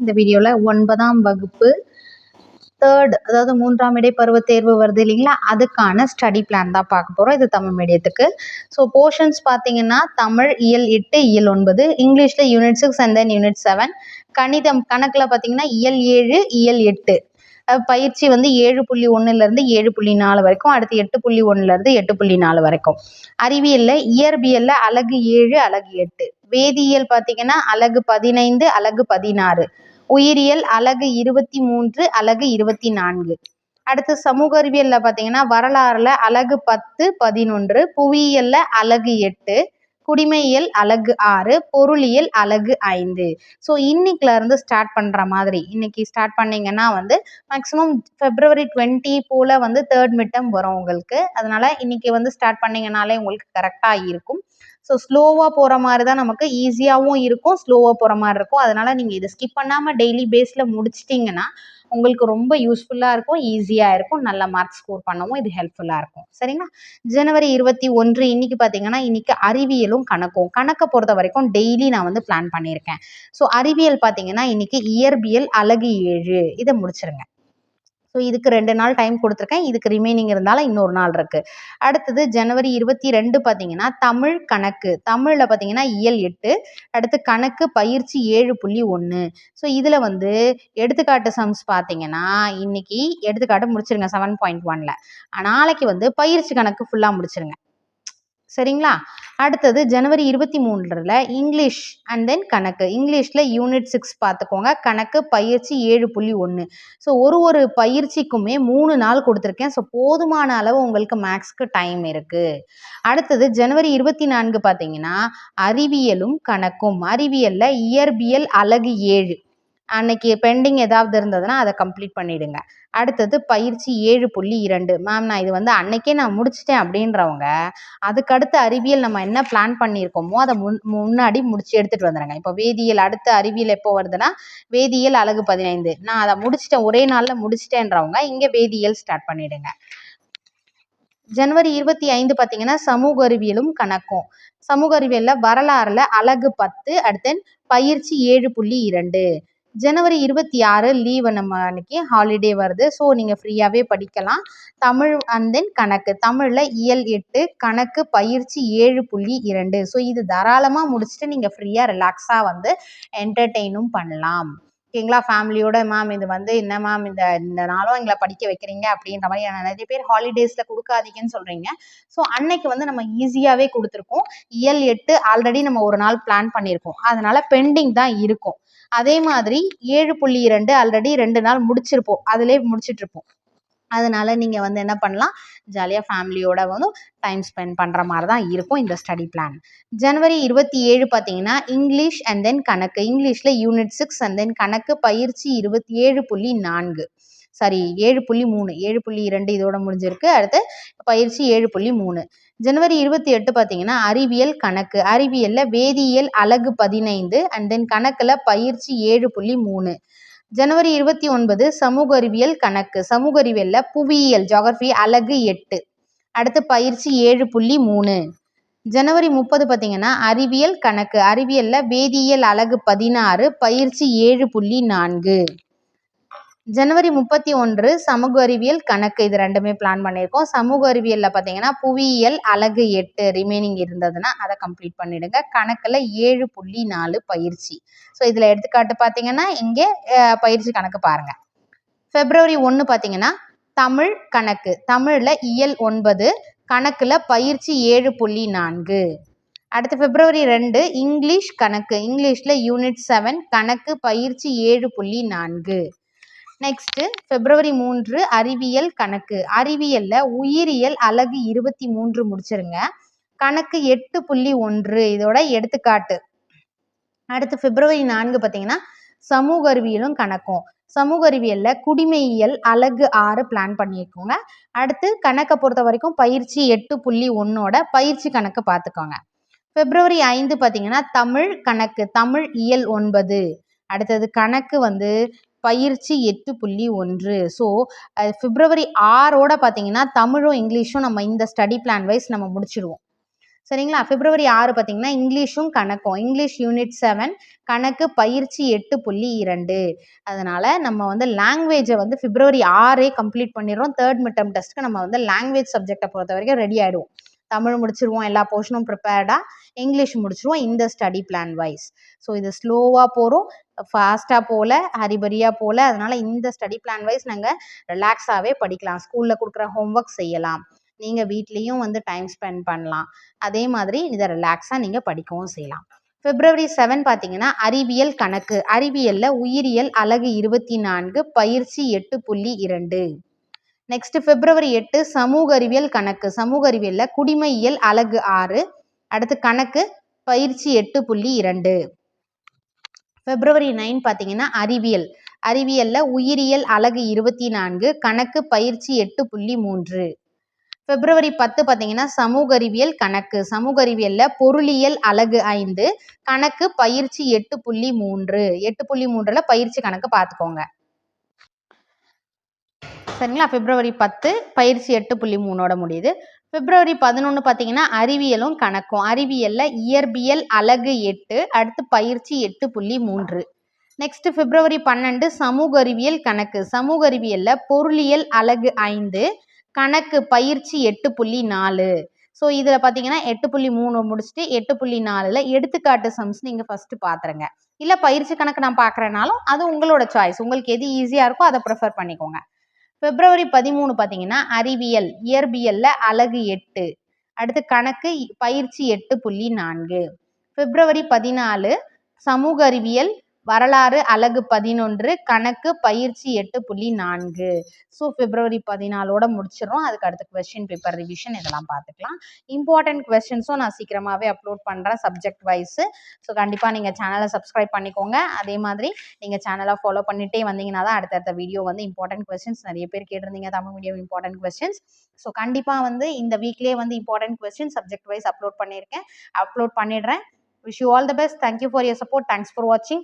இந்த வீடியோவில் ஒன்பதாம் வகுப்பு தேர்ட் அதாவது மூன்றாம் இடை பருவ தேர்வு வருது இல்லைங்களா? அதுக்கான ஸ்டடி பிளான் தான் பார்க்க போகிறோம் இது தமிழ் மீடியத்துக்கு ஸோ போர்ஷன்ஸ் பார்த்தீங்கன்னா தமிழ் இயல் எட்டு இயல் ஒன்பது இங்கிலீஷில் unit six and then unit seven கணிதம் கணக்கில் பார்த்தீங்கன்னா இயல் ஏழு இயல் எட்டு. பயிற்சி வந்து ஏழு புள்ளி ஒன்றுலேருந்து ஏழு புள்ளி நாலு வரைக்கும் அடுத்து எட்டு புள்ளி ஒன்றுலேருந்து எட்டு புள்ளி நாலு வரைக்கும். அறிவியலில் இயற்பியலில் அலகு ஏழு அலகு எட்டு. வேதியியல் பார்த்தீங்கன்னா அலகு பதினைந்து அலகு பதினாறு. உயிரியல் அலகு இருபத்தி மூன்று அலகு இருபத்தி நான்கு. அடுத்து சமூக அறிவியல்ல பார்த்தீங்கன்னா வரலாறுல அலகு பத்து பதினொன்று புவியியல்ல அலகு எட்டு குடிமையியல் அலகு ஆறு பொருளியல் அலகு ஐந்து. ஸோ இன்னைக்குல இருந்து ஸ்டார்ட் பண்ணுற மாதிரி இன்னைக்கு ஸ்டார்ட் பண்ணீங்கன்னா வந்து மேக்ஸிமம் ஃபெப்ரவரி டுவெண்ட்டி போல வந்து தேர்ட் மிட்டம் வரும் உங்களுக்கு. அதனால இன்னைக்கு வந்து ஸ்டார்ட் பண்ணீங்கனாலே உங்களுக்கு கரெக்டாக இருக்கும். ஸோ ஸ்லோவாக போகிற மாதிரி தான் நமக்கு ஈஸியாகவும் இருக்கும் ஸ்லோவாக போகிற மாதிரி இருக்கும். அதனால் நீங்கள் இதை ஸ்கிப் பண்ணாமல் டெய்லி பேஸில் முடிச்சிட்டிங்கன்னா உங்களுக்கு ரொம்ப யூஸ்ஃபுல்லாக இருக்கும் ஈஸியாக இருக்கும் நல்ல மார்க் ஸ்கோர் பண்ணவும் இது ஹெல்ப்ஃபுல்லாக இருக்கும். சரிங்களா? ஜனவரி இருபத்தி ஒன்று இன்னைக்கு பார்த்தீங்கன்னா இன்னைக்கு அறிவியலும் கணக்கும். கணக்கை பொறுத்த வரைக்கும் டெய்லி நான் வந்து பிளான் பண்ணியிருக்கேன். ஸோ அறிவியல் பார்த்தீங்கன்னா இன்னைக்கு இயற்பியல் அழகு ஏழு. இதை முடிச்சிருங்க. ஸோ இதுக்கு ரெண்டு நாள் டைம் கொடுத்துருக்கேன். இதுக்கு ரிமைனிங் இருந்தாலும் இன்னொரு நாள் இருக்குது அடுத்தது ஜனவரி இருபத்தி ரெண்டு பார்த்தீங்கன்னா தமிழ் கணக்கு. தமிழில் பார்த்தீங்கன்னா இயல் எட்டு. அடுத்து கணக்கு பயிற்சி ஏழு புள்ளி ஒன்று ஸோ இதில் வந்து எடுத்துக்காட்டு சம்ஸ் பார்த்தீங்கன்னா இன்னைக்கு எடுத்துக்காட்டு முடிச்சிருங்க செவன் பாயிண்ட் ஒனில் நாளைக்கு வந்து பயிற்சி கணக்கு ஃபுல்லாக முடிச்சிருங்க. சரிங்களா? அடுத்தது ஜனவரி இருபத்தி மூன்றில் இங்கிலீஷ் அண்ட் தென் கணக்கு. இங்கிலீஷில் யூனிட் சிக்ஸ் பார்த்துக்கோங்க கணக்கு பயிற்சி ஏழு புள்ளி ஒன்று ஸோ ஒரு ஒரு பயிற்சிக்குமே மூணு நாள் கொடுத்துருக்கேன். ஸோ போதுமான அளவு உங்களுக்கு மேக்ஸ்க்கு டைம் இருக்குது அடுத்தது ஜனவரி இருபத்தி நான்கு பார்த்தீங்கன்னா அறிவியலும் கணக்கும். அறிவியலில் இயற்பியல் அலகு ஏழு. அன்னைக்கு பெண்டிங் ஏதாவது இருந்ததுன்னா அதை கம்ப்ளீட் பண்ணிடுங்க. அடுத்தது பயிற்சி ஏழு புள்ளி இரண்டு. மேம் நான் இது வந்து அன்னைக்கே நான் முடிச்சிட்டேன் அப்படின்றவங்க அதுக்கடுத்து அறிவியல் நம்ம என்ன பிளான் பண்ணியிருக்கோமோ அதை முன் முன்னாடி முடிச்சு எடுத்துகிட்டு வந்துடுங்க இப்போ வேதியியல் அடுத்த அறிவியல் எப்போ வருதுன்னா வேதியியல் அலகு பதினைந்து. நான் அதை முடிச்சிட்டேன் ஒரே நாளில் முடிச்சிட்டேன்றவங்க இங்கே வேதியியல் ஸ்டார்ட் பண்ணிடுங்க. ஜனவரி இருபத்தி ஐந்து பார்த்தீங்கன்னா சமூக அறிவியலும் கணக்கும். சமூக அறிவியலில் வரலாறுல அலகு பத்து அடுத்து பயிற்சி ஏழு புள்ளி இரண்டு. ஜனவரி இருபத்தி ஆறு லீவு நம்ம அன்னைக்கு ஹாலிடே வருது. ஸோ நீங்கள் ஃப்ரீயாகவே படிக்கலாம். தமிழ் அண்ட் தென் கணக்கு. தமிழில் இயல் எட்டு கணக்கு பயிற்சி ஏழு புள்ளி இரண்டு. ஸோ இது தாராளமாக முடிச்சுட்டு நீங்கள் ஃப்ரீயாக ரிலாக்ஸாக வந்து என்டர்டெயினும் பண்ணலாம். ஓகேங்களா ஃபேமிலியோட மேம் இது வந்து என்ன மேம் இந்த இந்த நாளும் எங்களை படிக்க வைக்கிறீங்க? அப்படின்ற மாதிரி நிறைய பேர் ஹாலிடேஸில் கொடுக்காதீங்கன்னு சொல்கிறீங்க ஸோ அன்னைக்கு வந்து நம்ம ஈஸியாகவே கொடுத்துருக்கோம். இயல் எட்டு ஆல்ரெடி நம்ம ஒரு நாள் பிளான் பண்ணியிருக்கோம். அதனால பெண்டிங் தான் இருக்கும். அதே மாதிரி ஏழு புள்ளி இரண்டு ஆல்ரெடி ரெண்டு நாள் முடிச்சிருப்போம். அதிலே முடிச்சிட்டு இருப்போம். அதனால் நீங்கள் வந்து என்ன பண்ணலாம்? ஜாலியாக ஃபேமிலியோட வந்து டைம் ஸ்பெண்ட் பண்ணுற மாதிரி தான் இருக்கும் இந்த ஸ்டடி பிளான் ஜனவரி இருபத்தி ஏழு பார்த்தீங்கன்னா இங்கிலீஷ் அண்ட் தென் கணக்கு. இங்கிலீஷில் யூனிட் சிக்ஸ் அண்ட் தென் கணக்கு பயிற்சி இருபத்தி ஏழு புள்ளி நான்கு. சாரி ஏழு புள்ளி மூணு. ஏழு புள்ளி இரண்டு இதோட முடிஞ்சிருக்கு. அடுத்து பயிற்சி ஏழு புள்ளி மூணு. ஜனவரி இருபத்தி எட்டு பார்த்தீங்கன்னா அறிவியல் கணக்கு. அறிவியலில் வேதியியல் அலகு பதினைந்து அண்ட் தென் கணக்கில் பயிற்சி ஏழு புள்ளி மூணு. ஜனவரி இருபத்தி ஒன்பது சமூக அறிவியல் கணக்கு. சமூக அறிவியலில் புவியியல் ஜாகிரபி அலகு எட்டு. அடுத்து பயிற்சி ஏழு புள்ளி மூணு. ஜனவரி முப்பது பார்த்தீங்கன்னா அறிவியல் கணக்கு. அறிவியலில் வேதியியல் அலகு பதினாறு பயிற்சி ஏழு புள்ளி நான்கு. ஜனவரி முப்பத்தி ஒன்று சமூக அறிவியல் கணக்கு. இது ரெண்டுமே பிளான் பண்ணியிருக்கோம். சமூக அறிவியலில் பார்த்தீங்கன்னா புவியியல் அழகு எட்டு ரிமைனிங் இருந்ததுன்னா அதை கம்ப்ளீட் பண்ணிடுங்க. கணக்கில் ஏழு புள்ளி நாலு பயிற்சி. ஸோ இதில் எடுத்துக்காட்டு பார்த்தீங்கன்னா இங்கே பயிற்சி கணக்கு பாருங்கள் ஃபெப்ரவரி ஒன்று பார்த்தீங்கன்னா தமிழ் கணக்கு. தமிழில் இயல் ஒன்பது கணக்கில் பயிற்சி ஏழு புள்ளி நான்கு. அடுத்து பிப்ரவரி ரெண்டு இங்கிலீஷ் கணக்கு. இங்கிலீஷில் யூனிட் செவன் கணக்கு பயிற்சி ஏழு புள்ளி நான்கு. நெக்ஸ்ட்டு பிப்ரவரி மூன்று அறிவியல் கணக்கு. அறிவியலில் உயிரியல் அலகு இருபத்தி மூன்று முடிச்சிருங்க. கணக்கு எட்டு புள்ளி ஒன்று இதோட எடுத்துக்காட்டு. அடுத்து பிப்ரவரி நான்கு பார்த்தீங்கன்னா சமூக அறிவியலும் கணக்கும். சமூக அறிவியலில் குடிமையியல் அலகு ஆறு பிளான் பண்ணியிருக்கோங்க. அடுத்து கணக்கை பொறுத்த வரைக்கும் பயிற்சி எட்டு புள்ளி ஒன்னோட பயிற்சி கணக்கு பார்த்துக்கோங்க. பிப்ரவரி ஐந்து பார்த்தீங்கன்னா தமிழ் கணக்கு தமிழ் இயல் ஒன்பது. அடுத்தது கணக்கு வந்து பயிற்சி எட்டு புள்ளி ஒன்று. ஸோ பிப்ரவரி ஆறோட பார்த்தீங்கன்னா தமிழும் இங்கிலீஷும் நம்ம இந்த ஸ்டடி பிளான் வைஸ் நம்ம முடிச்சிடுவோம். சரிங்களா? பிப்ரவரி ஆறு பார்த்தீங்கன்னா இங்கிலீஷும் கணக்கும். இங்கிலீஷ் யூனிட் செவன் கணக்கு பயிற்சி எட்டு புள்ளி இரண்டு. அதனால நம்ம வந்து லாங்குவேஜை வந்து பிப்ரவரி ஆறே கம்ப்ளீட் பண்ணிடுறோம். தேர்ட் மிட்டம் டெஸ்ட்டுக்கு நம்ம வந்து லாங்குவேஜ் சப்ஜெக்டை பொறுத்த வரைக்கும் ரெடி ஆகிடுவோம் தமிழ் முடிச்சிருவோம் எல்லா போர்ஷனும் ப்ரிப்பேர்டாக இங்கிலீஷ் முடிச்சிருவோம் இந்த ஸ்டடி பிளான் வைஸ் ஸோ இது ஸ்லோவாக போகிறோம் ஃபாஸ்ட்டாக போகல ஹரிபரியாக போகல அதனால் இந்த ஸ்டடி பிளான் வைஸ் நாங்கள் ரிலாக்ஸாகவே படிக்கலாம் ஸ்கூலில் கொடுக்குற ஹோம்ஒர்க் செய்யலாம். நீங்கள் வீட்லேயும் வந்து டைம் ஸ்பெண்ட் பண்ணலாம். அதே மாதிரி இதை ரிலாக்ஸாக நீங்கள் படிக்கவும் செய்யலாம். பிப்ரவரி செவன் பார்த்தீங்கன்னா அறிவியல் கணக்கு அறிவியலில் உயிரியல் அழகு இருபத்தி நான்கு பயிற்சி எட்டு புள்ளி இரண்டு. நெக்ஸ்ட் பிப்ரவரி எட்டு சமூக அறிவியல் கணக்கு. சமூக அறிவியலில் குடிமையியல் அலகு ஆறு. அடுத்து கணக்கு பயிற்சி எட்டு புள்ளி இரண்டு. பிப்ரவரி நைன் பார்த்தீங்கன்னா அறிவியல். அறிவியலில் உயிரியல் அலகு இருபத்தி நான்கு கணக்கு பயிற்சி எட்டு புள்ளி மூன்று. பிப்ரவரி பத்து பார்த்தீங்கன்னா சமூக அறிவியல் கணக்கு. சமூக அறிவியலில் பொருளியல் அலகு ஐந்து கணக்கு பயிற்சி எட்டு புள்ளி மூன்று. எட்டு புள்ளி மூன்றில் பயிற்சி கணக்கு பார்த்துக்கோங்க. சரிங்களா? பிப்ரவரி பத்து பயிற்சி எட்டு புள்ளி மூணோட முடியுது. பிப்ரவரி பதினொன்று பார்த்தீங்கன்னா அறிவியலும் கணக்கும். அறிவியலில் இயற்பியல் அலகு எட்டு அடுத்து பயிற்சி எட்டு புள்ளி மூன்று. நெக்ஸ்ட் பிப்ரவரி பன்னெண்டு சமூக அறிவியல் கணக்கு. சமூக அறிவியலில் பொருளியல் அலகு ஐந்து கணக்கு பயிற்சி எட்டு புள்ளி நாலு. ஸோ இதில் பார்த்தீங்கன்னா எட்டு புள்ளி மூணு முடிச்சுட்டு எட்டு புள்ளி நாலில் எடுத்துக்காட்டு சம்ஸ் நீங்கள் ஃபஸ்ட்டு பார்த்துருங்க இல்லை பயிற்சி கணக்கு நான் பார்க்குறனாலும் அது உங்களோட சாய்ஸ் உங்களுக்கு எது ஈஸியாக இருக்கோ அதை ப்ரிஃபர் பண்ணிக்கோங்க. பிப்ரவரி பதிமூணு பார்த்தீங்கன்னா அறிவியல் இயற்பியலில் அழகு எட்டு. அடுத்து கணக்கு பயிற்சி எட்டு புள்ளி நான்கு. பிப்ரவரி பதினாலு சமூக அறிவியல் வரலாறு அழகு பதினொன்று கணக்கு பயிற்சி எட்டு புள்ளி நான்கு. ஸோ பிப்ரவரி பதினாலோட முடிச்சிடும் அதுக்கு அடுத்த கொஸ்டின் பேப்பர் ரிவிஷன் இதெல்லாம் பார்த்துக்கலாம். இம்பார்ட்டன்ட் கொஸ்டின்ஸும் நான் சீக்கிரமாகவே அப்லோட் பண்ணுறேன் சப்ஜெக்ட் வைஸு ஸோ கண்டிப்பாக நீங்கள் சேனலை சப்ஸ்கிரைப் பண்ணிக்கோங்க. அதே மாதிரி நீங்கள் சேனலை ஃபாலோ பண்ணிகிட்டே வந்தீங்கன்னா தான் அடுத்தடுத்த வீடியோ வந்து இம்பார்ட்டன்ட் கொஸ்டின்ஸ் நிறைய பேர் கேட்டிருந்தீங்க Tamil medium important questions so கண்டிப்பாக வந்து இந்த வீக்லேயே வந்து important question subject wise upload பண்ணியிருக்கேன். அப்லோட் பண்ணிடுறேன். Wish you all the best thank you for your support thanks for வாட்சிங்